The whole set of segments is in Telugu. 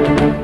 ప్రార్థన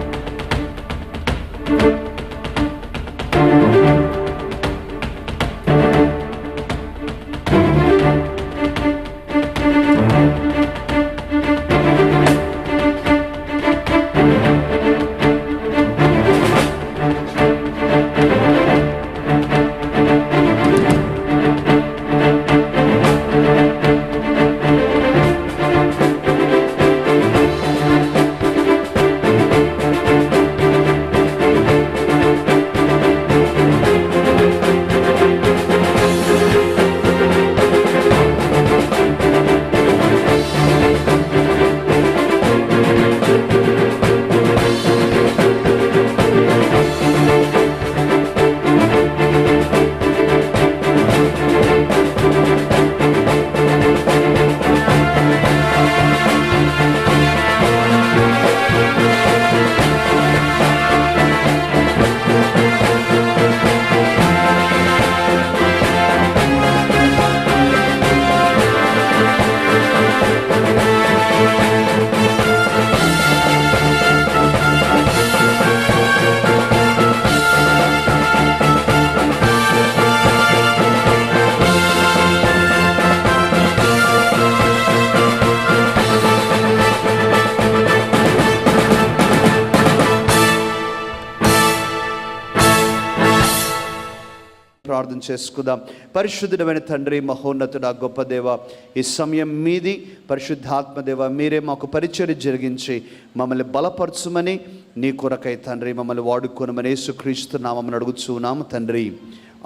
చేసుకుందాం. పరిశుద్ధమైన తండ్రి మహోన్నతుడ గొప్ప దేవ ఈ సమయం మీది. పరిశుద్ధాత్మదేవ మీరే మాకు పరిచయం జరిగించి మమ్మల్ని బలపరచుమని నీ కొరకై తండ్రి మమ్మల్ని వాడుకోనమని యేసుక్రీస్తు నామమును అడుగుచున్నాము తండ్రి.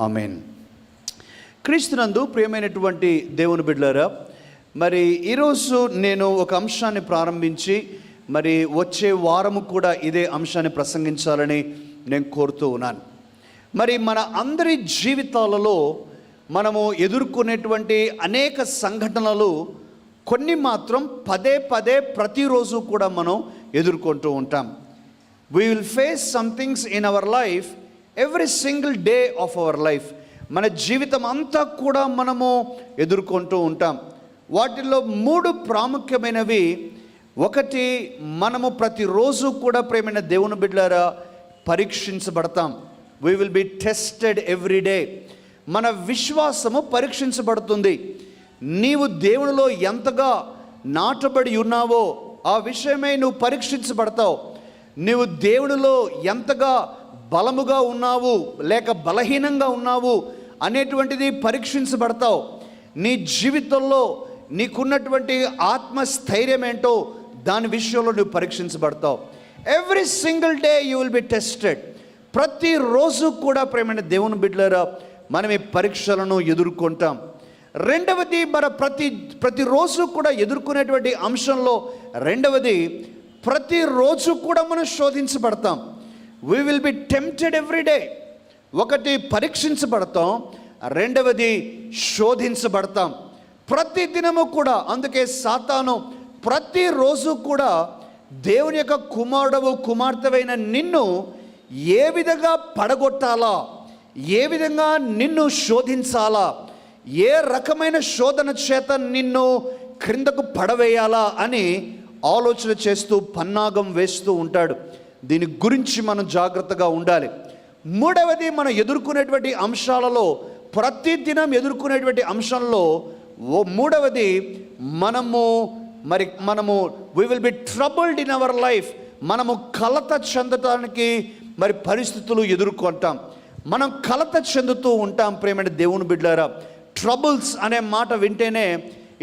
ఆమెన్. క్రీస్తునందు ప్రియమైనటువంటి దేవుని బిడ్డలారా మరి ఈరోజు నేను ఒక అంశాన్ని ప్రారంభించి మరి వచ్చే వారము కూడా ఇదే అంశాన్ని ప్రసంగించాలని నేను కోరుతూ ఉన్నాను. మరి మన అందరి జీవితాలలో మనము ఎదుర్కొనేటువంటి అనేక సంఘటనలు కొన్ని మాత్రం పదే పదే ప్రతిరోజు కూడా మనం ఎదుర్కొంటూ ఉంటాం. We will face somethings in our life every single day of our life మన జీవితం అంతా కూడా మనము ఎదుర్కొంటూ ఉంటాం. వాటిల్లో మూడు ప్రాముఖ్యమైనవి. ఒకటి మనము ప్రతిరోజు కూడా ప్రేమైన దేవుని బిడ్డారా పరీక్షించబడతాం. We will be tested every day మన విశ్వాసము పరీక్షించబడుతుంది. నీవు దేవునిలో ఎంతగా నాటబడి ఉన్నావో ఆ విషయమై నువ్వు పరీక్షించబడతావు. నీవు దేవునిలో ఎంతగా బలముగా ఉన్నావు లేక బలహీనంగా ఉన్నావు అనేటువంటిది పరీక్షించబడతావు. నీ జీవితంలో నీకున్నటువంటి ఆత్మస్థైర్యం ఏంటో దాని విషయంలో నువ్వు పరీక్షించబడతావు. Every single day you will be tested ప్రతిరోజు కూడా ప్రేమైన దేవుని బిడ్డలరా మనం ఈ పరీక్షలను ఎదుర్కొంటాం. రెండవది మన ప్రతి ప్రతిరోజు కూడా ఎదుర్కొనేటువంటి అంశంలో రెండవది ప్రతిరోజు కూడా మనం శోధించబడతాం. We will be tempted every day ఒకటి పరీక్షించబడతాం రెండవది శోధించబడతాం. ప్రతి దినము కూడా అందుకే సాతాను ప్రతిరోజు కూడా దేవుని యొక్క కుమారుడవు కుమార్తెవైన నిన్ను ఏ విధంగా పడగొట్టాలా? ఏ విధంగా నిన్ను శోధించాలా? ఏ రకమైన శోధన చేత నిన్ను క్రిందకు పడవేయాలా అని ఆలోచన చేస్తూ పన్నాగం వేస్తూ ఉంటాడు. దీని గురించి మనం జాగ్రత్తగా ఉండాలి. మూడవది మనం ఎదుర్కొనేటువంటి అంశాలలో ప్రతి దినం ఎదుర్కొనేటువంటి అంశంలో ఓ మూడవది మనము మరి మనము we will be troubled in our life మనము కలత చెందటానికి మరి పరిస్థితులు ఎదుర్కొంటాం. మనం కలత చెందుతూ ఉంటాం ప్రేమైన దేవుని బిడ్డారా. ట్రబుల్స్ అనే మాట వింటేనే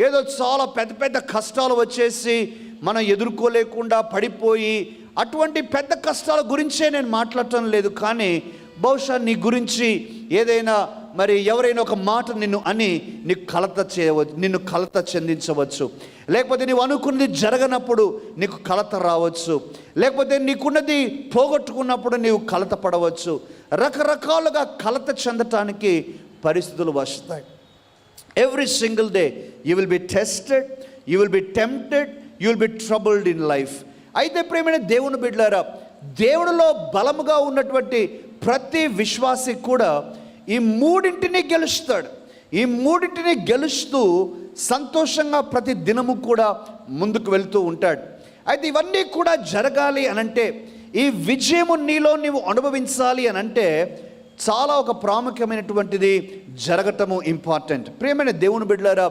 ఏదో చాలా పెద్ద పెద్ద కష్టాలు వచ్చేసి మనం ఎదుర్కోలేకుండా పడిపోయి అటువంటి పెద్ద కష్టాల గురించే నేను మాట్లాడటం లేదు. కానీ బహుశా నీ గురించి ఏదైనా మరి ఎవరైనా ఒక మాట నిన్ను అని నీకు కలత చేయవచ్చు నిన్ను కలత చెందించవచ్చు. లేకపోతే నీవు అనుకున్నది జరగనప్పుడు నీకు కలత రావచ్చు. లేకపోతే నీకున్నది పోగొట్టుకున్నప్పుడు నీవు కలత పడవచ్చు. రకరకాలుగా కలత చెందటానికి పరిస్థితులు వస్తాయి. Every single day you will be tested you will be tempted you will be troubled in life అయితే ప్రేమైన దేవుని బిడ్డారా దేవుడిలో బలముగా ఉన్నటువంటి ప్రతి విశ్వాసి కూడా ఈ మూడింటిని గెలుస్తాడు. ఈ మూడింటిని గెలుస్తూ సంతోషంగా ప్రతి దినము కూడా ముందుకు వెళ్తూ ఉంటాడు. అయితే ఇవన్నీ కూడా జరగాలి అనంటే ఈ విజయము నీలో నీవు అనుభవించాలి అనంటే చాలా ఒక ప్రాముఖ్యమైనటువంటిది జరగటము ఇంపార్టెంట్ ప్రియమైన దేవుని బిడ్డలారా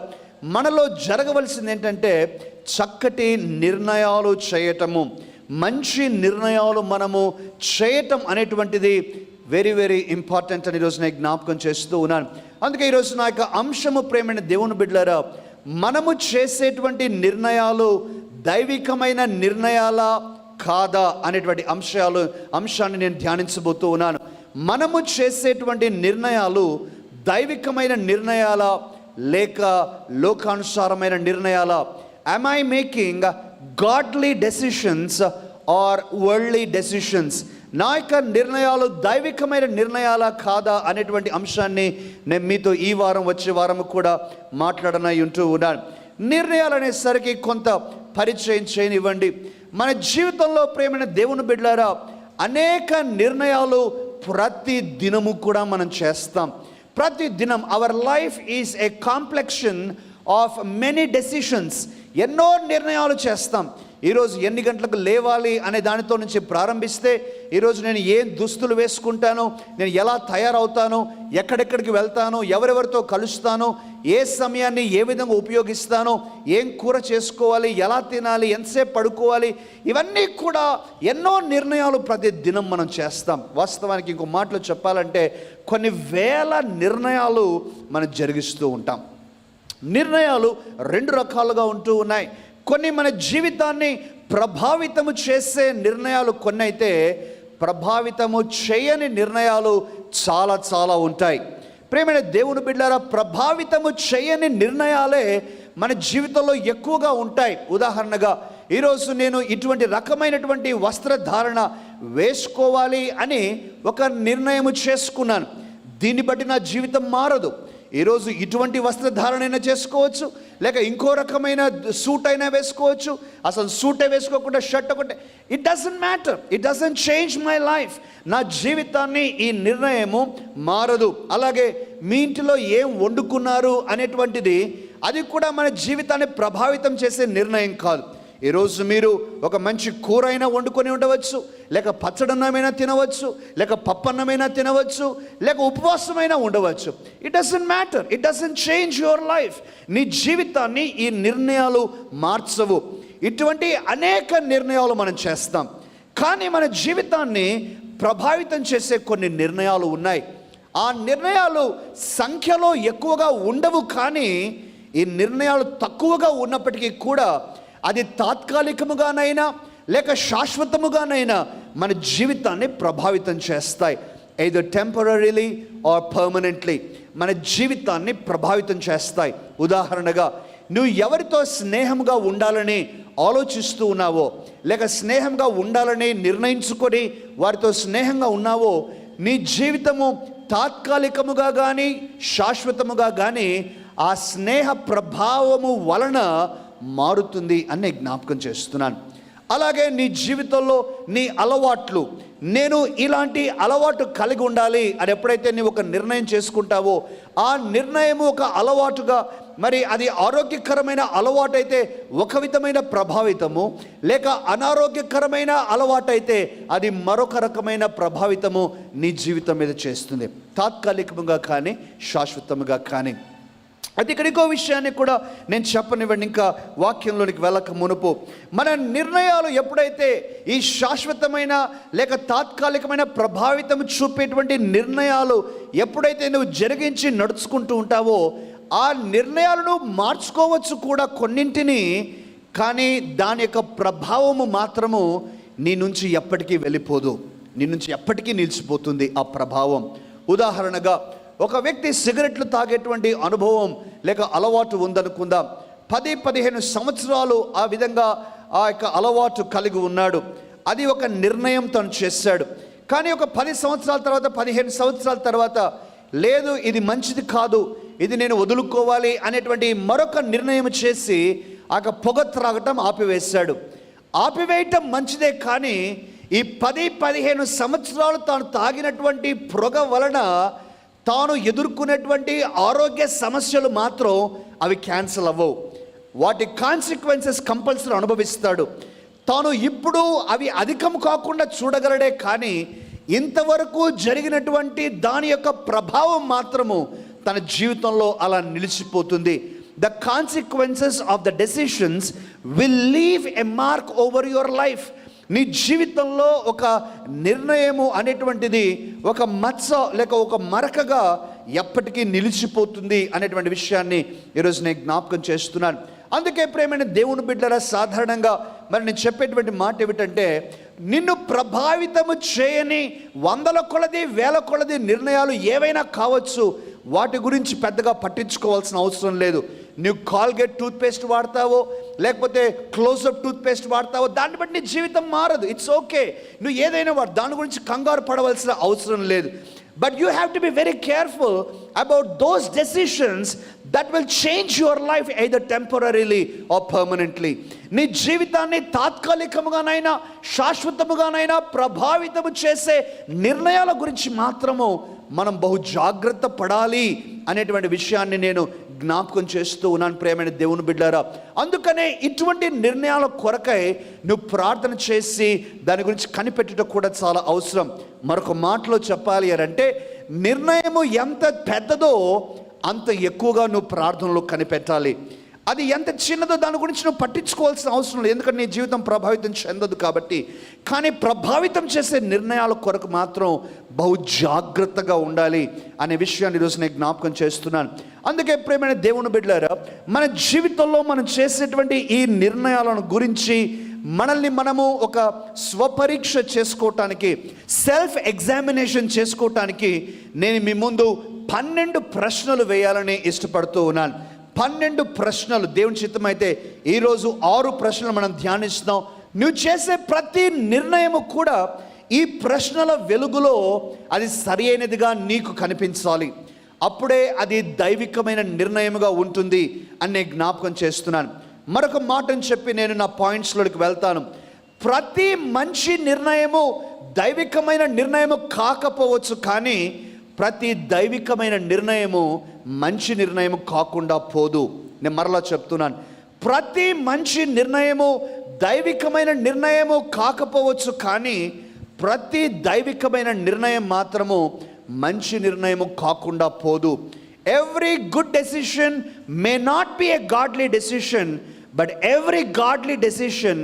మనలో జరగవలసింది ఏంటంటే చక్కటి నిర్ణయాలు చేయటము. మంచి నిర్ణయాలు మనము చేయటం అనేటువంటిది వెరీ వెరీ ఇంపార్టెంట్ అని ఈరోజు నేను జ్ఞాపకం చేస్తూ ఉన్నాను. అందుకే ఈరోజు నా యొక్క అంశము ప్రేమైన దేవుని బిడ్డలారా మనము చేసేటువంటి నిర్ణయాలు దైవికమైన నిర్ణయాల కాదా అనేటువంటి అంశాలు అంశాన్ని నేను ధ్యానించబోతూ ఉన్నాను. మనము చేసేటువంటి నిర్ణయాలు దైవికమైన నిర్ణయాల లేక లోకానుసారమైన నిర్ణయాల? I making godly decisions or worldly decisions నా యొక్క నిర్ణయాలు దైవికమైన నిర్ణయాలా కాదా అనేటువంటి అంశాన్ని నేను మీతో ఈ వారం వచ్చే వారం కూడా మాట్లాడనై ఉంటూ ఉన్నాను. నిర్ణయాలు అనేసరికి కొంత పరిచయం చేయనివ్వండి. మన జీవితంలో ప్రేమైన దేవుని బిడ్డారా అనేక నిర్ణయాలు ప్రతి దినము కూడా మనం చేస్తాం. ప్రతి దినం our life is a complexion of many decisions ఎన్నో నిర్ణయాలు చేస్తాం. ఈరోజు ఎన్ని గంటలకు లేవాలి అనే దానితో నుంచి ప్రారంభిస్తే ఈరోజు నేను ఏం దుస్తులు వేసుకుంటాను నేను ఎలా తయారవుతాను ఎక్కడెక్కడికి వెళ్తాను ఎవరెవరితో కలుస్తాను ఏ సమయాన్ని ఏ విధంగా ఉపయోగిస్తాను ఏం కూర చేసుకోవాలి ఎలా తినాలి ఎంతసేపు పడుకోవాలి ఇవన్నీ కూడా ఎన్నో నిర్ణయాలు ప్రతి దినం మనం చేస్తాం. వాస్తవానికి ఇంకో మాటలు చెప్పాలంటే కొన్ని వేల నిర్ణయాలు మనం జరిగిస్తూ ఉంటాం. నిర్ణయాలు రెండు రకాలుగా ఉంటూ ఉన్నాయి. కొన్ని మన జీవితాన్ని ప్రభావితము చేసే నిర్ణయాలు కొన్ని అయితే ప్రభావితము చేయని నిర్ణయాలు చాలా చాలా ఉంటాయి. ప్రేమైన దేవుని బిడ్డారా ప్రభావితము చేయని నిర్ణయాలే మన జీవితంలో ఎక్కువగా ఉంటాయి. ఉదాహరణగా ఈరోజు నేను ఇటువంటి రకమైనటువంటి వస్త్రధారణ వేసుకోవాలి అని ఒక నిర్ణయం చేసుకున్నాను. దీన్ని బట్టి నా జీవితం మారదు. ఈరోజు ఇటువంటి వస్త్రధారణైనా చేసుకోవచ్చు లేక ఇంకో రకమైన సూట్ అయినా వేసుకోవచ్చు. అసలు సూటే వేసుకోకుండా షర్ట్ ఒకటే. It doesn't matter it doesn't change my life నా జీవితాన్ని ఈ నిర్ణయము మారదు. అలాగే మీ ఇంటిలో ఏం వండుకున్నారు అనేటువంటిది అది కూడా మన జీవితాన్ని ప్రభావితం చేసే నిర్ణయం కాదు. ఈరోజు మీరు ఒక మంచి కూర అయినా వండుకొని ఉండవచ్చు లేక పచ్చడన్నమైనా తినవచ్చు లేక పప్పన్నమైనా తినవచ్చు లేక ఉపవాసమైనా ఉండవచ్చు. It doesn't matter it doesn't change your life నీ జీవితాన్ని ఈ నిర్ణయాలు మార్చవు. ఇటువంటి అనేక నిర్ణయాలు మనం చేస్తాం. కానీ మన జీవితాన్ని ప్రభావితం చేసే కొన్ని నిర్ణయాలు ఉన్నాయి. ఆ నిర్ణయాలు సంఖ్యలో ఎక్కువగా ఉండవు కానీ ఈ నిర్ణయాలు తక్కువగా ఉన్నప్పటికీ కూడా అది తాత్కాలికముగానైనా లేక శాశ్వతముగానైనా మన జీవితాన్ని ప్రభావితం చేస్తాయి. ఏదో టెంపరీలీ ఆర్ పర్మనెంట్లీ మన జీవితాన్ని ప్రభావితం చేస్తాయి. ఉదాహరణగా నువ్వు ఎవరితో స్నేహంగా ఉండాలని ఆలోచిస్తూ ఉన్నావో లేక స్నేహంగా ఉండాలని నిర్ణయించుకొని వారితో స్నేహంగా ఉన్నావో నీ జీవితము తాత్కాలికముగా కానీ శాశ్వతముగా కానీ ఆ స్నేహ ప్రభావము వలన మారుతుంది అని జ్ఞాపకం చేస్తున్నాను. అలాగే నీ జీవితంలో నీ అలవాట్లు నేను ఇలాంటి అలవాటు కలిగి ఉండాలి అని ఎప్పుడైతే నీవు ఒక నిర్ణయం చేసుకుంటావో ఆ నిర్ణయం ఒక అలవాటుగా మరి అది ఆరోగ్యకరమైన అలవాటు అయితే ఒక విధమైన ప్రభావితము లేక అనారోగ్యకరమైన అలవాటు అయితే అది మరొక రకమైన ప్రభావితము నీ జీవితం మీద చేస్తుంది. తాత్కాలికముగా కానీ శాశ్వతముగా కానీ. అయితే ఇక్కడ ఇంకో విషయాన్ని కూడా నేను చెప్పనివ్వండి. ఇంకా వాక్యంలోనికి వెళ్ళక మునుపు మన నిర్ణయాలు ఎప్పుడైతే ఈ శాశ్వతమైన లేక తాత్కాలికమైన ప్రభావితం చూపేటువంటి నిర్ణయాలు ఎప్పుడైతే నువ్వు జరిగించి నడుచుకుంటూ ఉంటావో ఆ నిర్ణయాలను మార్చుకోవచ్చు కూడా కొన్నింటిని కానీ దాని యొక్క ప్రభావము మాత్రము నీ నుంచి ఎప్పటికీ వెళ్ళిపోదు. నీ నుంచి ఎప్పటికీ నిలిచిపోతుంది ఆ ప్రభావం. ఉదాహరణగా ఒక వ్యక్తి సిగరెట్లు తాగేటువంటి అనుభవం లేక అలవాటు ఉందనుకుందాం. పది పదిహేను సంవత్సరాలు ఆ విధంగా ఆ యొక్క అలవాటు కలిగి ఉన్నాడు. అది ఒక నిర్ణయం తను చేశాడు. కానీ ఒక పది సంవత్సరాల తర్వాత పదిహేను సంవత్సరాల తర్వాత లేదు ఇది మంచిది కాదు ఇది నేను వదులుకోవాలి అనేటువంటి మరొక నిర్ణయం చేసి ఆ పొగ త్రాగటం ఆపివేశాడు. ఆపివేయటం మంచిదే కానీ ఈ పది పదిహేను సంవత్సరాలు తాను తాగినటువంటి పొగ వలన తాను ఎదుర్కొనేటువంటి ఆరోగ్య సమస్యలు మాత్రం అవి క్యాన్సిల్ అవ్వవు. వాటి కాన్సిక్వెన్సెస్ కంపల్సరీ అనుభవిస్తాడు. తాను ఇప్పుడు అవి అధికం కాకుండా చూడగలడే కానీ ఇంతవరకు జరిగినటువంటి దాని యొక్క ప్రభావం మాత్రము తన జీవితంలో అలా నిలిచిపోతుంది. The consequences of the decisions will leave a mark over your life నీ జీవితంలో ఒక నిర్ణయము అనేటువంటిది ఒక మత్స లేక ఒక మరకగా ఎప్పటికీ నిలిచిపోతుంది అనేటువంటి విషయాన్ని ఈరోజు నేను జ్ఞాపకం చేస్తున్నాను. అందుకే ప్రేమైన దేవుని బిడ్డల సాధారణంగా మరి నేను చెప్పేటువంటి మాట ఏమిటంటే నిన్ను ప్రభావితము చేయని వందల కొలది వేల కొలది నిర్ణయాలు ఏవైనా కావచ్చు వాటి గురించి పెద్దగా పట్టించుకోవాల్సిన అవసరం లేదు. నువ్వు కాల్గేట్ టూత్పేస్ట్ వాడతావో లేకపోతే క్లోజప్ టూత్పేస్ట్ వాడతావో దాన్ని బట్టి నీ జీవితం మారదు. ఇట్స్ ఓకే నువ్వు ఏదైనా వాడు దాని గురించి కంగారు పడవలసిన అవసరం లేదు. But you have to be very careful about those decisions that will change your life either temporarily or permanently నీ జీవితాన్ని తాత్కాలికముగానైనా శాశ్వతముగానైనా ప్రభావితము చేసే నిర్ణయాల గురించి మాత్రము మనం బహు జాగ్రత్త పడాలి అనేటువంటి విషయాన్ని నేను జ్ఞాపకం చేస్తూ ఉన్నాను ప్రేమైన దేవుని బిడ్డారా. అందుకనే ఇటువంటి నిర్ణయాల కొరకై నువ్వు ప్రార్థన చేసి దాని గురించి కనిపెట్టడం కూడా చాలా అవసరం. మరొక మాటలో చెప్పాలి అంటే నిర్ణయము ఎంత పెద్దదో అంత ఎక్కువగా నువ్వు ప్రార్థనలో కనిపెట్టాలి. అది ఎంత చిన్నదో దాని గురించి నువ్వు పట్టించుకోవాల్సిన అవసరం లేదు. ఎందుకంటే నీ జీవితం ప్రభావితం చెందదు కాబట్టి. కానీ ప్రభావితం చేసే నిర్ణయాల కొరకు మాత్రం బహు జాగ్రత్తగా ఉండాలి అనే విషయాన్ని ఈరోజు నేను జ్ఞాపకం చేస్తున్నాను. అందుకే ప్రేమైన దేవుని బిడ్డారా మన జీవితంలో మనం చేసేటువంటి ఈ నిర్ణయాలను గురించి మనల్ని మనము ఒక స్వపరీక్ష చేసుకోవటానికి సెల్ఫ్ ఎగ్జామినేషన్ చేసుకోవటానికి నేను మీ ముందు పన్నెండు ప్రశ్నలు వేయాలని ఇష్టపడుతూ ఉన్నాను. పన్నెండు ప్రశ్నలు. దేవుని చిత్తమైతే ఈరోజు ఆరు ప్రశ్నలు మనం ధ్యానిస్తున్నాం. నువ్వు చేసే ప్రతి నిర్ణయము కూడా ఈ ప్రశ్నల వెలుగులో అది సరి అయినదిగా నీకు కనిపించాలి. అప్పుడే అది దైవికమైన నిర్ణయముగా ఉంటుంది అనే జ్ఞాపకం చేస్తున్నాను. మరొక మాటను చెప్పి నేను నా పాయింట్స్లోకి వెళ్తాను. ప్రతి మంచి నిర్ణయము దైవికమైన నిర్ణయము కాకపోవచ్చు కానీ ప్రతి దైవికమైన నిర్ణయము మంచి నిర్ణయము కాకుండా పోదు. నేను మరలా చెప్తున్నాను. ప్రతి మంచి నిర్ణయము దైవికమైన నిర్ణయము కాకపోవచ్చు కానీ ప్రతి దైవికమైన నిర్ణయం మాత్రము మంచి నిర్ణయము కాకుండా పోదు. Every good decision may not be a godly decision but every godly decision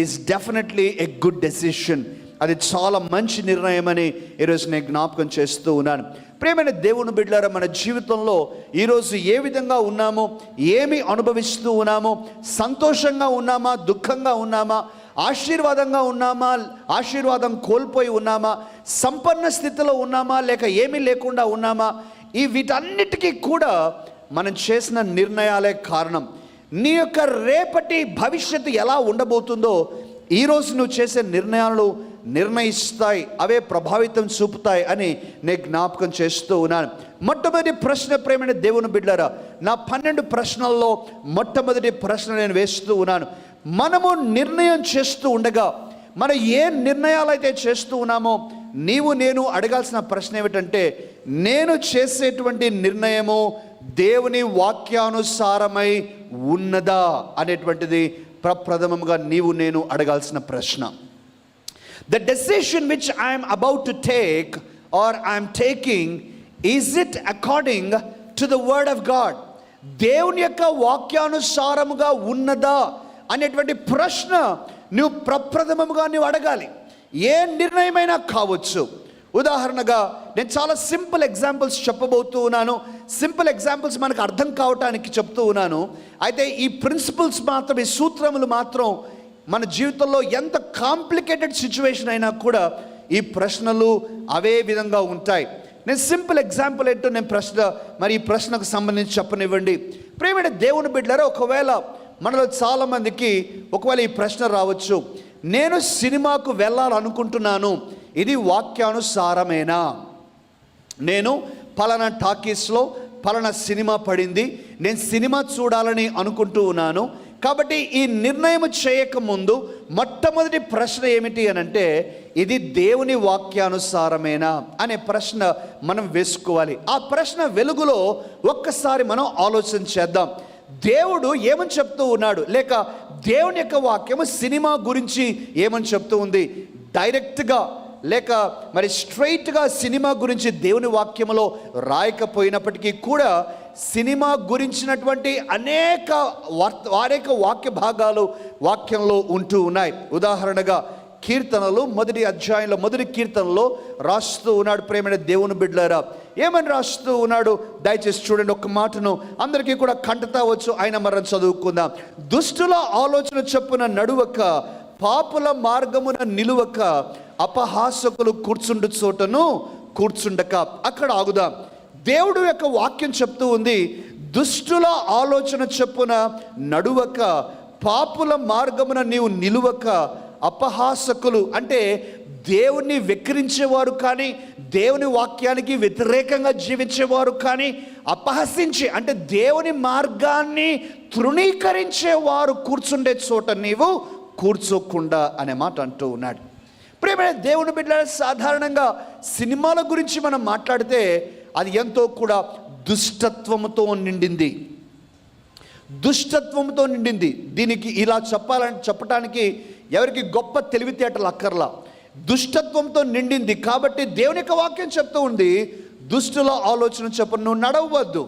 is definitely a good decision అది చాలా మంచి నిర్ణయం అని ఈరోజు నేను జ్ఞాపకం చేస్తూ ఉన్నాను. ప్రేమైన దేవుని బిడ్డారా మన జీవితంలో ఈరోజు ఏ విధంగా ఉన్నామో ఏమి అనుభవిస్తూ ఉన్నామో సంతోషంగా ఉన్నామా దుఃఖంగా ఉన్నామా ఆశీర్వాదంగా ఉన్నామా ఆశీర్వాదం కోల్పోయి ఉన్నామా సంపన్న స్థితిలో ఉన్నామా లేక ఏమీ లేకుండా ఉన్నామా ఈ వీటన్నిటికీ కూడా మనం చేసిన నిర్ణయాలే కారణం. నీ యొక్క రేపటి భవిష్యత్తు ఎలా ఉండబోతుందో ఈరోజు నువ్వు చేసే నిర్ణయాలు నిర్ణయిస్తాయి అవే ప్రభావితం చూపుతాయి అని నేను జ్ఞాపకం చేస్తూ ఉన్నాను. మొట్టమొదటి ప్రశ్న ప్రేమైన దేవుని బిడ్డారా నా పన్నెండు ప్రశ్నల్లో మొట్టమొదటి ప్రశ్న నేను వేస్తూ ఉన్నాను. మనము నిర్ణయం చేస్తూ ఉండగా మనం ఏ నిర్ణయాలైతే చేస్తూ ఉన్నామో నీవు నేను అడగాల్సిన ప్రశ్న ఏమిటంటే నేను చేసేటువంటి నిర్ణయము దేవుని వాక్యానుసారమై ఉన్నదా అనేటువంటిది ప్రప్రథమంగా నీవు నేను అడగాల్సిన ప్రశ్న. The decision which I am about to take or I am taking, is it according to the word of God? దేవుని యొక్క వాక్యానుసారముగా ఉన్నదా అనేటువంటి ప్రశ్న నువ్వు ప్రప్రథమముగా నువ్వు అడగాలి. ఏ నిర్ణయమైనా కావచ్చు. ఉదాహరణగా నేను చాలా సింపుల్ ఎగ్జాంపుల్స్ చెప్పబోతూ ఉన్నాను. సింపుల్ ఎగ్జాంపుల్స్ మనకు అర్థం కావటానికి చెప్తూ ఉన్నాను. అయితే ఈ ప్రిన్సిపల్స్ మాత్రం ఈ సూత్రములు మాత్రం మన జీవితంలో ఎంత కాంప్లికేటెడ్ సిచ్యువేషన్ అయినా కూడా ఈ ప్రశ్నలు అవే విధంగా ఉంటాయి. నేను సింపుల్ ఎగ్జాంపుల్ ఏంటో నేను ప్రశ్న మరి ఈ ప్రశ్నకు సంబంధించి చెప్పనివ్వండి. ప్రేమైన దేవుని బిడ్డలారా ఒకవేళ మనలో చాలామందికి ఒకవేళ ఈ ప్రశ్న రావచ్చు. నేను సినిమాకు వెళ్ళాలనుకుంటున్నాను. ఇది వాక్యానుసారమేనా? నేను పలానా టాకీస్లో పలానా సినిమా పడింది. నేను సినిమా చూడాలని అనుకుంటూ ఉన్నాను. కాబట్టి ఈ నిర్ణయం చేయకముందు మొట్టమొదటి ప్రశ్న ఏమిటి అని అంటే ఇది దేవుని వాక్యానుసారమేనా అనే ప్రశ్న మనం వేసుకోవాలి. ఆ ప్రశ్న వెలుగులో ఒక్కసారి మనం ఆలోచన చేద్దాం. దేవుడు ఏమని చెప్తూ ఉన్నాడు? లేక దేవుని యొక్క వాక్యము సినిమా గురించి ఏమని చెప్తూ ఉంది? డైరెక్ట్గా లేక మరి స్ట్రైట్గా సినిమా గురించి దేవుని వాక్యములో రాయకపోయినప్పటికీ కూడా సినిమా గురించినటువంటి అనేక వార్త అనేక వాక్య భాగాలు వాక్యంలో ఉంటూ ఉన్నాయి. ఉదాహరణగా కీర్తనలు మొదటి అధ్యాయంలో మొదటి కీర్తనలో రాస్తూ ఉన్నాడు ప్రేమైన దేవుని బిడ్డలారా. ఏమని రాస్తూ ఉన్నాడు? దయచేసి చూడండి ఒక్క మాటను. అందరికీ కూడా కంటతా వచ్చు ఆయన మరణం చదువుకుందాం. దుష్టుల ఆలోచన చొప్పున నడువక పాపుల మార్గమున నిలువక అపహాసకులు కూర్చుండు చోటను కూర్చుండక. అక్కడ ఆగుదాం. దేవుడు యొక్క వాక్యం చెప్తూ ఉంది దుష్టుల ఆలోచన చెప్పున నడువక పాపుల మార్గమున నీవు నిలువక అపహాసకులు. అంటే దేవుణ్ణి వెక్కిరించేవారు కానీ దేవుని వాక్యానికి వ్యతిరేకంగా జీవించేవారు కానీ అపహసించి అంటే దేవుని మార్గాన్ని తృణీకరించేవారు కూర్చుండే చోట నీవు కూర్చోకుండా అనే మాట అంటూ ఉన్నాడు. ప్రేమైన దేవుని బిడ్డ సాధారణంగా సినిమాల గురించి మనం మాట్లాడితే అది ఎంతో కూడా దుష్టత్వముతో నిండింది. దుష్టత్వంతో నిండింది. దీనికి ఇలా చెప్పాలని చెప్పటానికి ఎవరికి గొప్ప తెలివితేటలు అక్కర్లా. దుష్టత్వంతో నిండింది కాబట్టి దేవుని యొక్క వాక్యం చెప్తూ ఉంది దుష్టుల ఆలోచన చెప్పను నువ్వు నడవద్దు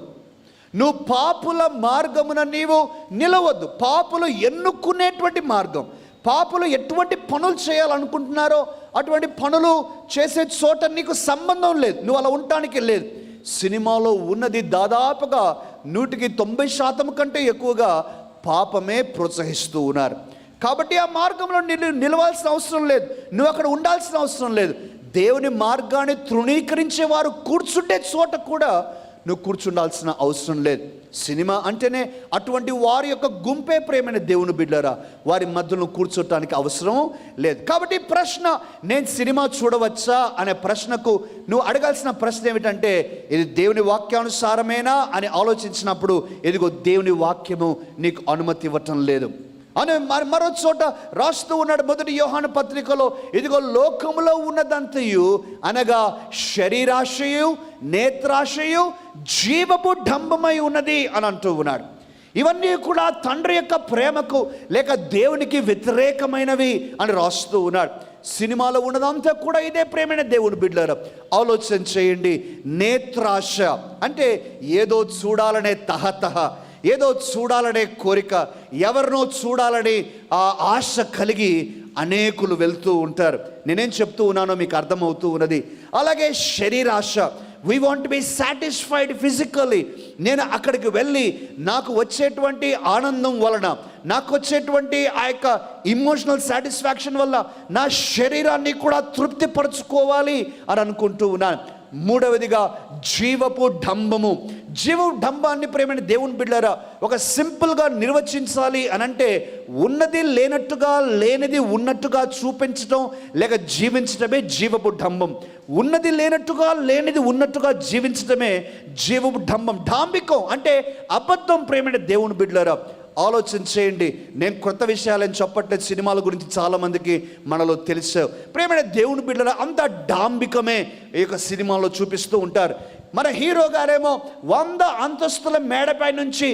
నువ్వు పాపుల మార్గమున నీవు నిలవద్దు. పాపులు ఎన్నుకునేటువంటి మార్గం? పాపులు ఎటువంటి పనులు చేయాలనుకుంటున్నారో అటువంటి పనులు చేసే చోట నీకు సంబంధం లేదు. నువ్వు అలా ఉండటానికి లేదు. సినిమాలో ఉన్నది దాదాపుగా నూటికి తొంభై శాతం కంటే ఎక్కువగా పాపమే ప్రోత్సహిస్తూ ఉన్నారు. కాబట్టి ఆ మార్గంలో నిలు నిలవాల్సిన అవసరం లేదు. నువ్వు అక్కడ ఉండాల్సిన అవసరం లేదు. దేవుని మార్గాన్ని తృణీకరించే వారు కూర్చుంటే చోట కూడా నువ్వు కూర్చుండాల్సిన అవసరం లేదు. సినిమా అంటేనే అటువంటి వారి యొక్క గుంపే ప్రేమైన దేవుని బిడ్డరా. వారి మధ్యలో కూర్చోటానికి అవసరం లేదు. కాబట్టి ప్రశ్న నేను సినిమా చూడవచ్చా అనే ప్రశ్నకు నువ్వు అడగాల్సిన ప్రశ్న ఏమిటంటే ఇది దేవుని వాక్యానుసారమేనా అని ఆలోచించినప్పుడు ఇదిగో దేవుని వాక్యము నీకు అనుమతి ఇవ్వటం లేదు. అని మరి మరో చోట రాస్తూ ఉన్నాడు మొదటి యోహాన పత్రికలో ఇదిగో లోకంలో ఉన్నదంతయు అనగా శరీరాశయు నేత్రాశయు జీవపు డంబమై ఉన్నది అని అంటూ ఉన్నాడు. ఇవన్నీ కూడా తండ్రి యొక్క ప్రేమకు లేక దేవునికి వ్యతిరేకమైనవి అని రాస్తూ ఉన్నాడు. సినిమాలో ఉన్నదంతా కూడా ఇదే ప్రేమైన దేవుని బిడ్డలారు. ఆలోచన చేయండి నేత్రాశ అంటే ఏదో చూడాలనే తహతహ ఏదో చూడాలనే కోరిక ఎవరినో చూడాలని ఆ ఆశ కలిగి అనేకులు వెళ్తూ ఉంటారు. నేనేం చెప్తూ ఉన్నానో మీకు అర్థమవుతూ ఉన్నది. అలాగే శరీరాశ we want be satisfied physically నేను అక్కడికి వెళ్ళి నాకు వచ్చేటువంటి ఆనందం వలన నాకు వచ్చేటువంటి ఆ యొక్క ఇమోషనల్ సాటిస్ఫాక్షన్ వల్ల నా శరీరాన్ని కూడా తృప్తిపరచుకోవాలి అని అనుకుంటూ ఉన్నాను. మూడవదిగా జీవపు డంబము. జీవ డంబాన్ని ప్రేమని దేవుని బిడ్డారా ఒక సింపుల్గా నిర్వచించాలి అని అంటే ఉన్నది లేనట్టుగా లేనిది ఉన్నట్టుగా చూపించడం లేక జీవించడమే జీవపు డంబం. ఉన్నది లేనట్టుగా లేనిది ఉన్నట్టుగా జీవించడమే జీవపు డంబం. డాంబికం అంటే అబద్ధం ప్రేమని దేవుని బిడ్డారా ఆలోచన చేయండి నేను కొత్త విషయాలని చెప్పట్లేదు. సినిమాల గురించి చాలామందికి మనలో తెలుసు ప్రేమైన దేవుని బిడ్డల అంత డాంబికమే ఈ యొక్క సినిమాలో చూపిస్తూ ఉంటారు. మన హీరో గారేమో వంద అంతస్తుల మేడపై నుంచి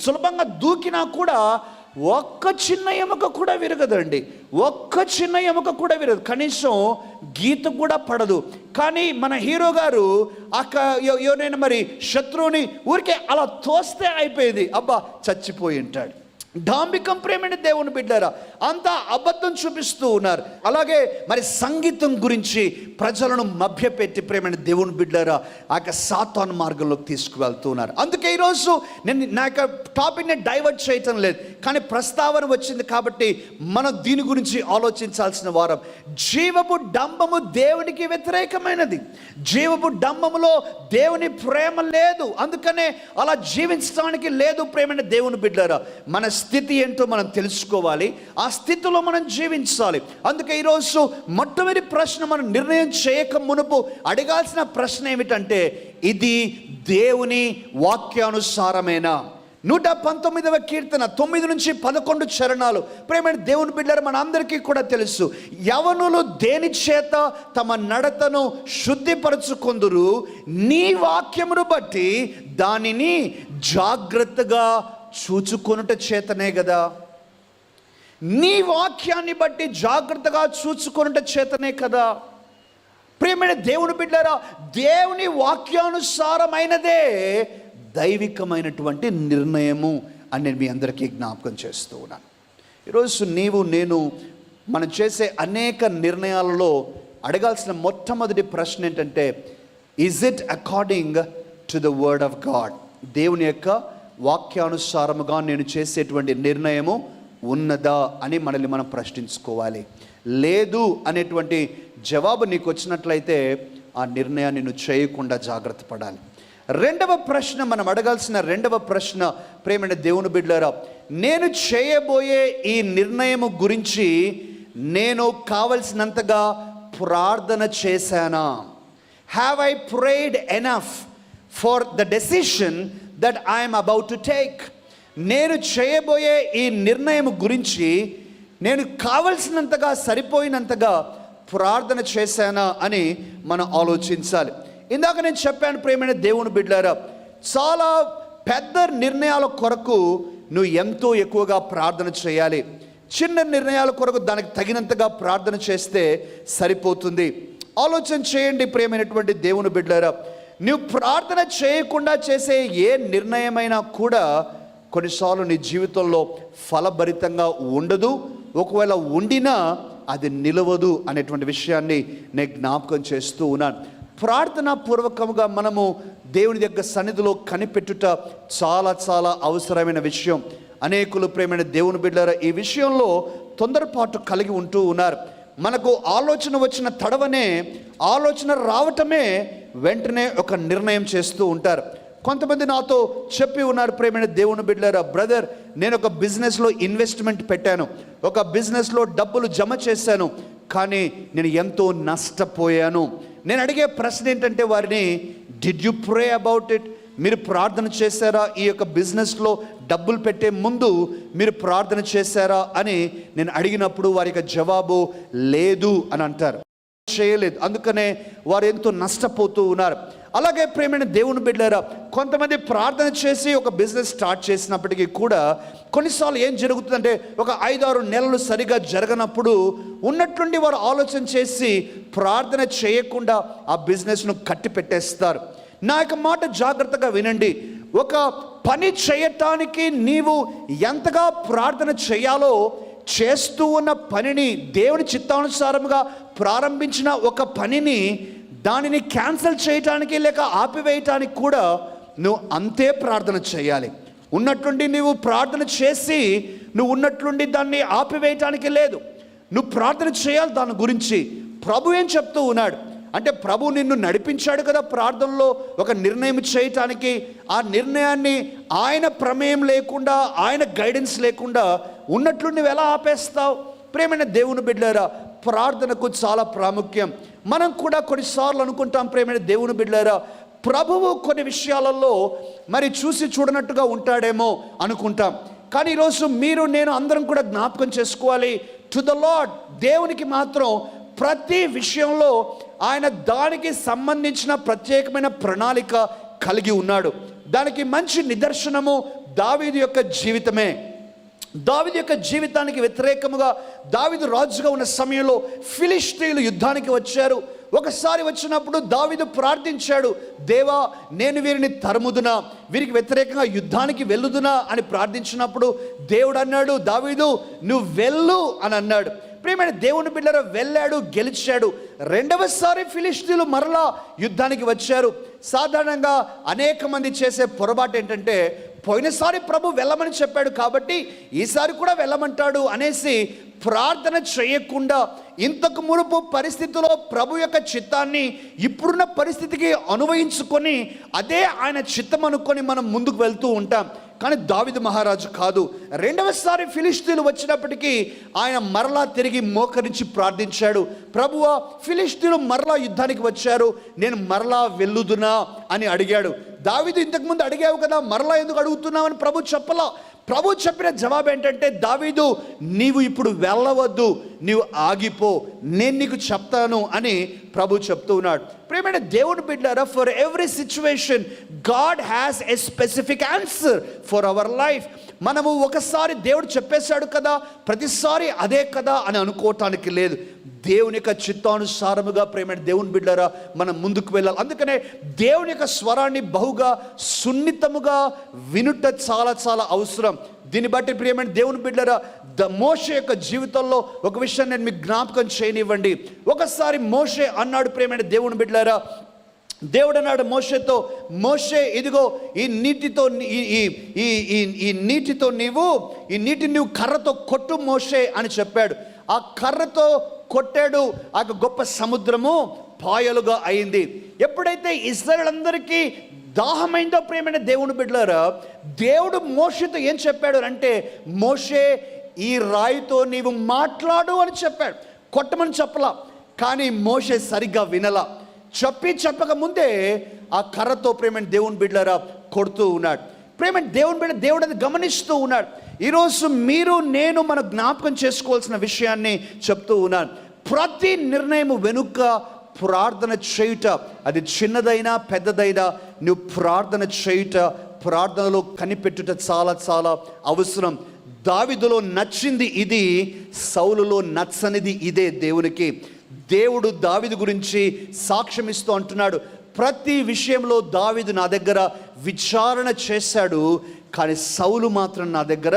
సులభంగా దూకినా కూడా ఒక్క చిన్న ఎముక కూడా విరగదండి. ఒక్క చిన్న ఎముక కూడా విరగదు. కనీసం గీత కూడా పడదు. కానీ మన హీరో గారు అక్క ఎవరైనా మరి శత్రువుని ఊరికే అలా తోస్తే అయిపోయేది. అబ్బా చచ్చిపోయి ఉంటాడు. డాంబికం ప్రేమైన దేవుని బిడ్డారా అంతా అబద్ధం చూపిస్తూ ఉన్నారు. అలాగే మరి సంగీతం గురించి ప్రజలను మభ్యపెట్టి ప్రేమైన దేవుని బిడ్డారా ఆ యొక్క సాతాన్ మార్గంలోకి తీసుకువెళ్తూ ఉన్నారు. అందుకే ఈరోజు నేను నా యొక్క టాపిక్ని డైవర్ట్ చేయటం లేదు కానీ ప్రస్తావన వచ్చింది కాబట్టి మనం దీని గురించి ఆలోచించాల్సిన వారం. జీవపు డంబము దేవునికి వ్యతిరేకమైనది. జీవపు డంబములో దేవుని ప్రేమ లేదు అందుకనే అలా జీవించడానికి లేదు ప్రేమైన దేవుని బిడ్డారా. మన స్థితి ఏంటో మనం తెలుసుకోవాలి. ఆ స్థితిలో మనం జీవించాలి. అందుకే ఈరోజు మొట్టమొదటి ప్రశ్న మనం నిర్ణయం చేయక మునుపు అడగాల్సిన ప్రశ్న ఏమిటంటే ఇది దేవుని వాక్యానుసారమేనా? నూట పంతొమ్మిదవ కీర్తన తొమ్మిది నుంచి పదకొండు చరణాలు. ప్రేమైన దేవుని బిడ్డలు మన అందరికీ కూడా తెలుసు. యవనులు దేని చేత తమ నడతను శుద్ధిపరచుకుందురు? నీ వాక్యమును బట్టి దానిని జాగ్రత్తగా చూచుకొనుట చేతనే కదా నీ వాక్యాన్ని బట్టి జాగ్రత్తగా చూచుకొనుట చేతనే కదా. ప్రియమైన దేవుని బిడ్డారా దేవుని వాక్యానుసారమైనదే దైవికమైనటువంటి నిర్ణయము అని నేను మీ అందరికీ జ్ఞాపకం చేస్తూ ఉన్నాను. ఈరోజు నీవు నేను మనం చేసే అనేక నిర్ణయాలలో అడగాల్సిన మొట్టమొదటి ప్రశ్న ఏంటంటే is it according to the word of God దేవుని యొక్క వాక్యానుసారముగా నేను చేసేటువంటి నిర్ణయము ఉన్నదా అని మనల్ని మనం ప్రశ్నించుకోవాలి. లేదు అనేటువంటి జవాబు నీకు వచ్చినట్లయితే ఆ నిర్ణయాన్ని నువ్వు చేయకుండా జాగ్రత్త పడాలి. రెండవ ప్రశ్న మనం అడగాల్సిన రెండవ ప్రశ్న ప్రేమైన దేవుని బిడ్డారా నేను చేయబోయే ఈ నిర్ణయము గురించి నేను కావలసినంతగా ప్రార్థన చేశానా? Have I prayed enough for the decision that I'm about to take నేను చేయబోయే ఈ నిర్ణయం గురించి నేను కావలసినంతగా సరిపోయినంతగా ప్రార్థన చేశానా అని మనం ఆలోచించాలి. ఇందాక నేను చెప్పాను ప్రేమైన దేవుని బిడ్డారా చాలా పెద్ద నిర్ణయాల కొరకు నువ్వు ఎంతో ఎక్కువగా ప్రార్థన చేయాలి. చిన్న నిర్ణయాల కొరకు దానికి తగినంతగా ప్రార్థన చేస్తే సరిపోతుంది. ఆలోచన చేయండి ప్రేమైనటువంటి దేవుని బిడ్డారా నువ్వు ప్రార్థన చేయకుండా చేసే ఏ నిర్ణయమైనా కూడా కొన్నిసార్లు నీ జీవితంలో ఫలభరితంగా ఉండదు. ఒకవేళ ఉండినా అది నిలవదు అనేటువంటి విషయాన్ని నేను జ్ఞాపకం చేస్తూ ఉన్నాను. ప్రార్థనా పూర్వకంగా మనము దేవుని యొక్క సన్నిధిలో కనిపెట్టుట చాలా చాలా అవసరమైన విషయం. అనేకులు ప్రేమైన దేవుని బిడ్డారా ఈ విషయంలో తొందరపాటు కలిగి ఉంటూ ఉన్నారు. మనకు ఆలోచన వచ్చిన తడవనే ఆలోచన రావటమే వెంటనే ఒక నిర్ణయం చేస్తూ ఉంటారు. కొంతమంది నాతో చెప్పి ఉన్నారు ప్రేమైన దేవుని బిడ్డారా బ్రదర్ నేను ఒక బిజినెస్లో ఇన్వెస్ట్మెంట్ పెట్టాను. ఒక బిజినెస్లో డబ్బులు జమ చేశాను కానీ నేను ఎంతో నష్టపోయాను. నేను అడిగే ప్రశ్న ఏంటంటే వారిని did you pray about it మీరు ప్రార్థన చేశారా? ఈ యొక్క బిజినెస్లో డబ్బులు పెట్టే ముందు మీరు ప్రార్థన చేశారా? అని నేను అడిగినప్పుడు వారి యొక్క జవాబు లేదు అని అంటారు. చేయలేదు. అందుకనే వారు ఎంతో నష్టపోతూ ఉన్నారు. అలాగే ప్రేమైన దేవుని బిడ్డారా కొంతమంది ప్రార్థన చేసి ఒక బిజినెస్ స్టార్ట్ చేసినప్పటికీ కూడా కొన్నిసార్లు ఏం జరుగుతుందంటే ఒక ఐదారు నెలలు సరిగా జరగనప్పుడు ఉన్నట్లుండి వారు ఆలోచన చేసి ప్రార్థన చేయకుండా ఆ బిజినెస్ను కట్టి పెట్టేస్తారు నా యొక్క మాట జాగ్రత్తగా వినండి. ఒక పని చేయటానికి నీవు ఎంతగా ప్రార్థన చేయాలో చేస్తూ ఉన్న పనిని దేవుని చిత్తానుసారముగా ప్రారంభించిన ఒక పనిని దానిని క్యాన్సిల్ చేయటానికి లేక ఆపివేయటానికి కూడా నువ్వు అంతే ప్రార్థన చేయాలి. ఉన్నట్లుండి నువ్వు ప్రార్థన చేసి నువ్వు ఉన్నట్లుండి దాన్ని ఆపివేయటానికి లేదు. నువ్వు ప్రార్థన చేయాలి దాని గురించి. ప్రభు ఏం చెప్తూ ఉన్నాడు? అంటే ప్రభు నిన్ను నడిపించాడు కదా ప్రార్థనలో ఒక నిర్ణయం చేయటానికి. ఆ నిర్ణయాన్ని ఆయన ప్రమేయం లేకుండా ఆయన గైడెన్స్ లేకుండా ఉన్నట్లు నువ్వు ఎలా ఆపేస్తావు? ప్రేమైన దేవుని బిడ్డారా ప్రార్థనకు చాలా ప్రాముఖ్యం. మనం కూడా కొన్నిసార్లు అనుకుంటాం ప్రేమైన దేవుని బిడ్డారా ప్రభువు కొన్ని విషయాలలో మరి చూసి చూడనట్టుగా ఉంటాడేమో అనుకుంటాం. కానీ ఈరోజు మీరు నేను అందరం కూడా జ్ఞాపకం చేసుకోవాలి. టు ద లాడ్ దేవునికి మాత్రం ప్రతి విషయంలో ఆయన దానికి సంబంధించిన ప్రత్యేకమైన ప్రణాళిక కలిగి ఉన్నాడు. దానికి మంచి నిదర్శనము దావీదు యొక్క జీవితమే. దావిది యొక్క జీవితానికి వ్యతిరేకముగా దావిదు రాజుగా ఉన్న సమయంలో ఫిలిస్ట్రీలు యుద్ధానికి వచ్చారు. ఒకసారి వచ్చినప్పుడు దావిదు ప్రార్థించాడు దేవా నేను వీరిని తరుముదునా? వీరికి వ్యతిరేకంగా యుద్ధానికి వెళ్ళుదునా? అని ప్రార్థించినప్పుడు దేవుడు అన్నాడు దావీదు నువ్వు వెళ్ళు అని అన్నాడు. ప్రియమైన దేవుని బిడ్డర వెళ్ళాడు గెలిచాడు. రెండవసారి ఫిలిస్తీన్లు మరలా యుద్ధానికి వచ్చారు. సాధారణంగా అనేక మంది చేసే పొరపాటు ఏంటంటే పోయినసారి ప్రభు వెళ్ళమని చెప్పాడు కాబట్టి ఈసారి కూడా వెళ్ళమంటాడు అనేసి ప్రార్థన చేయకుండా ఇంతకు మునుపు పరిస్థితిలో ప్రభు యొక్క చిత్తాన్ని ఇప్పుడున్న పరిస్థితికి అనువయించుకొని అదే ఆయన చిత్తం అనుకొని మనం ముందుకు వెళ్తూ ఉంటాం. కానీ దావిదు మహారాజు కాదు. రెండవసారి ఫిలిస్తీన్లు వచ్చినప్పటికీ ఆయన మరలా తిరిగి మోకరించి ప్రార్థించాడు. ప్రభువ ఫిలిస్తీన్లు మరలా యుద్ధానికి వచ్చారు. నేను మరలా వెళ్ళుదునా అని అడిగాడు. దావిదు ఇంతకుముందు అడిగావు కదా మరలా ఎందుకు అడుగుతున్నావు అని ప్రభు చెప్పలా. ప్రభు చెప్పిన జవాబు ఏంటంటే దావీదు నీవు ఇప్పుడు వెళ్ళవద్దు. నీవు ఆగిపో. నేను నీకు చెప్తాను అని ప్రభు చెప్తూ ఉన్నాడు. ప్రేమైన దేవుడు బిడ్డారా for every situation God has a specific answer for our life మనము ఒకసారి దేవుడు చెప్పేశాడు కదా ప్రతిసారి అదే కదా అని అనుకోవటానికి లేదు. దేవుని యొక్క చిత్తానుసారముగా ప్రేమైన దేవుని బిడ్డారా మనం ముందుకు వెళ్ళాలి. అందుకనే దేవుని యొక్క స్వరాన్ని బహుగా సున్నితముగా వినుట చాలా చాలా అవసరం. దీన్ని బట్టి ప్రియమైన దేవుని బిడ్డరా ద మోషే యొక్క జీవితంలో ఒక విషయాన్ని నేను మీకు జ్ఞాపకం చేయనివ్వండి. ఒకసారి మోషే అన్నాడు ప్రియమైన దేవుని బిడ్డలారా దేవుడు అన్నాడు మోషేతో మోషే ఇదిగో ఈ నీటితో ఈ ఈ ఈ ఈ నీటితో నీవు ఈ నీటిని నువ్వు కర్రతో కొట్టు మోషే అని చెప్పాడు. ఆ కర్రతో కొట్టాడు ఆ గొప్ప సముద్రము పాయలుగా అయింది. ఎప్పుడైతే ఇస్రాయలందరికీ దాహమైందో ప్రేమైన దేవుని బిడ్డలారా దేవుడు మోషతో ఏం చెప్పాడు అంటే మోషే ఈ రాయితో నీవు మాట్లాడు అని చెప్పాడు. కొట్టమని చెప్పలా. కానీ మోషే సరిగ్గా వినలా. చెప్పి చెప్పక ముందే ఆ కర్రతో ప్రేమైన దేవుని బిడ్డలారా కొడుతూ ఉన్నాడు. ప్రేమ దేవుని బిడ్డ దేవుడు అది గమనిస్తూ ఉన్నాడు. ఈరోజు మీరు నేను మన జ్ఞాపకం చేసుకోవాల్సిన విషయాన్ని చెప్తూ ఉన్నాను. ప్రతి నిర్ణయం వెనుక ప్రార్థన చేయుట అది చిన్నదైనా పెద్దదైనా నువ్వు ప్రార్థన చేయుట ప్రార్థనలో కనిపెట్టుట చాలా చాలా అవసరం. దావిదులో నచ్చింది ఇది సౌలులో నచ్చనిది ఇదే దేవునికి. దేవుడు దావిదు గురించి సాక్ష్యం ఇస్తూ అంటున్నాడు. ప్రతి విషయంలో దావిదు నా దగ్గర విచారణ చేశాడు. కానీ సౌలు మాత్రం నా దగ్గర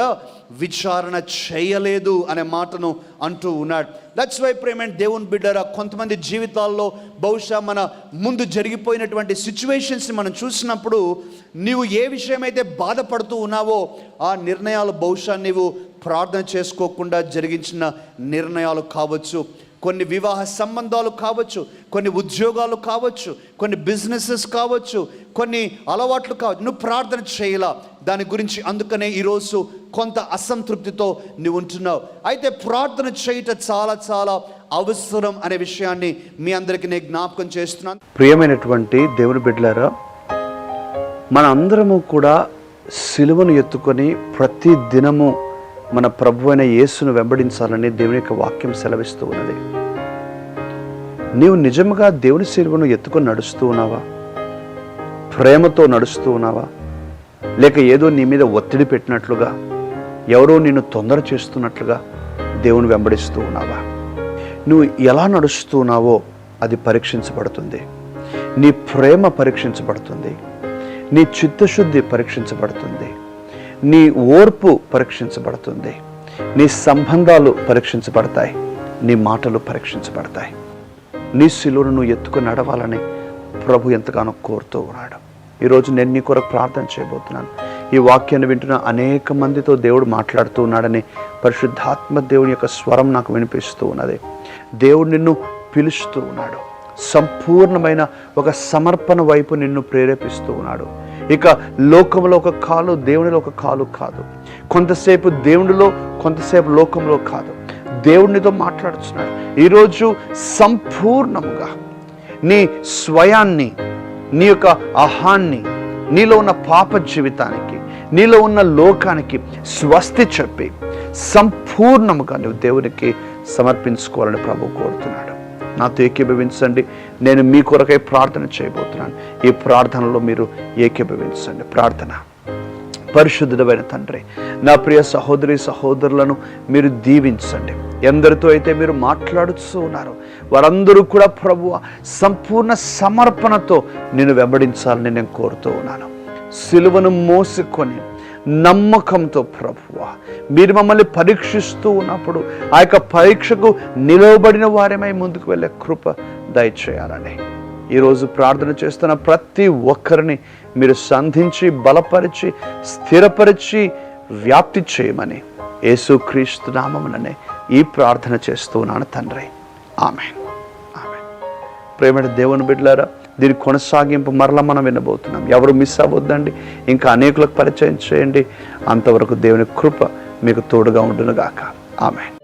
విచారణ చేయలేదు అనే మాటను అంటూ ఉన్నాడు. దట్స్ వై ప్రేమెంట్ దేవుని బిడ్డరా కొంతమంది జీవితాల్లో బహుశా మన ముందు జరిగిపోయినటువంటి సిచ్యువేషన్స్ని మనం చూసినప్పుడు నీవు ఏ విషయమైతే బాధపడుతూ ఉన్నావో ఆ నిర్ణయాలు బహుశా నీవు ప్రార్థన చేసుకోకుండా జరిగించిన నిర్ణయాలు కావచ్చు. కొన్ని వివాహ సంబంధాలు కావచ్చు కొన్ని ఉద్యోగాలు కావచ్చు కొన్ని బిజినెసెస్ కావచ్చు కొన్ని అలవాట్లు కావచ్చు. నువ్వు ప్రార్థన చేయలా? దాని గురించి అందుకనే ఈరోజు కొంత అసంతృప్తితో నువ్వు ఉంటున్నావు. అయితే ప్రార్థన చేయట చాలా చాలా అవసరం అనే విషయాన్ని మీ అందరికీ నేను జ్ఞాపకం చేస్తున్నాను. ప్రియమైనటువంటి దేవుని బిడ్డలారా మన అందరము కూడా సిలువను ఎత్తుకొని ప్రతి దినము మన ప్రభు అయిన యేసును వెంబడించాలని దేవుని యొక్క వాక్యం సెలవిస్తూ ఉన్నది. నీవు నిజముగా దేవుని సిలువను ఎత్తుకొని నడుస్తూ ఉన్నావా? ప్రేమతో నడుస్తూ ఉన్నావా? లేక ఏదో నీ మీద ఒత్తిడి పెట్టినట్లుగా ఎవరో నిన్ను తొందర చేస్తున్నట్లుగా దేవుని వెంబడిస్తూ ఉన్నావా? నువ్వు ఎలా నడుస్తున్నావో అది పరీక్షించబడుతుంది. నీ ప్రేమ పరీక్షించబడుతుంది. నీ చిత్తశుద్ధి పరీక్షించబడుతుంది. నీ ఓర్పు పరీక్షించబడుతుంది. నీ సంబంధాలు పరీక్షించబడతాయి. నీ మాటలు పరీక్షించబడతాయి. నీ శిలువను నువ్వు ఎత్తుకుని నడవాలని ప్రభు ఎంతగానో కోరుతూ ఉన్నాడు. ఈరోజు నేను నీ కొరకు ప్రార్థన చేయబోతున్నాను. ఈ వాక్యాన్ని వింటున్న అనేక మందితో దేవుడు మాట్లాడుతూ ఉన్నాడని పరిశుద్ధాత్మ దేవుని యొక్క స్వరం నాకు వినిపిస్తూ ఉన్నది. దేవుడు నిన్ను పిలుస్తూ ఉన్నాడు. సంపూర్ణమైన ఒక సమర్పణ వైపు నిన్ను ప్రేరేపిస్తూ ఉన్నాడు. ఇక లోకంలో ఒక కాలు దేవునిలో ఒక కాలు కాదు. కొంతసేపు దేవునిలో కొంతసేపు లోకంలో కాదు. దేవునితో మాట్లాడుతున్నాడు. ఈరోజు సంపూర్ణముగా నీ స్వయాన్ని నీ యొక్క అహాన్ని నీలో ఉన్న పాప జీవితానికి నీలో ఉన్న లోకానికి స్వస్తి చెప్పి సంపూర్ణముగా నువ్వు దేవునికి సమర్పించుకోవాలని ప్రభు కోరుతున్నాడు. నాతో ఏకీభవించండి. నేను మీ కొరకై ప్రార్థన చేయబోతున్నాను. ఈ ప్రార్థనలో మీరు ఏకీభవించండి. ప్రార్థన. పరిశుద్ధుడమైన తండ్రి. నా ప్రియ సహోదరి సహోదరులను మీరు దీవించండి. ఎందరితో అయితే మీరు మాట్లాడుతూ ఉన్నారు వారందరూ కూడా ప్రభు సంపూర్ణ సమర్పణతో నేను వెంబడించాలని నేను కోరుతూ ఉన్నాను. సిలువను మోసుకొని నమ్మకంతో ప్రభువ మీరు మమ్మల్ని పరీక్షిస్తూ ఉన్నప్పుడు ఆ యొక్క పరీక్షకు నిలవబడిన వారేమై ముందుకు వెళ్ళే కృప దయచేయాలని. ఈరోజు ప్రార్థన చేస్తున్న ప్రతి ఒక్కరిని మీరు సంధించి బలపరిచి స్థిరపరిచి వ్యాప్తి చేయమని యేసుక్రీస్తు నామముననే ఈ ప్రార్థన చేస్తున్నాను తండ్రి. ఆమె ఆమె ప్రేమ దేవుని బిడ్డలారా దీని కొనసాగింపు మరలా మనం వినబోతున్నాం. ఎవరు మిస్ అవ్వద్దండి. ఇంకా అనేకులకు పరిచయం చేయండి. అంతవరకు దేవుని కృప మీకు తోడుగా ఉండునుగాక. ఆమె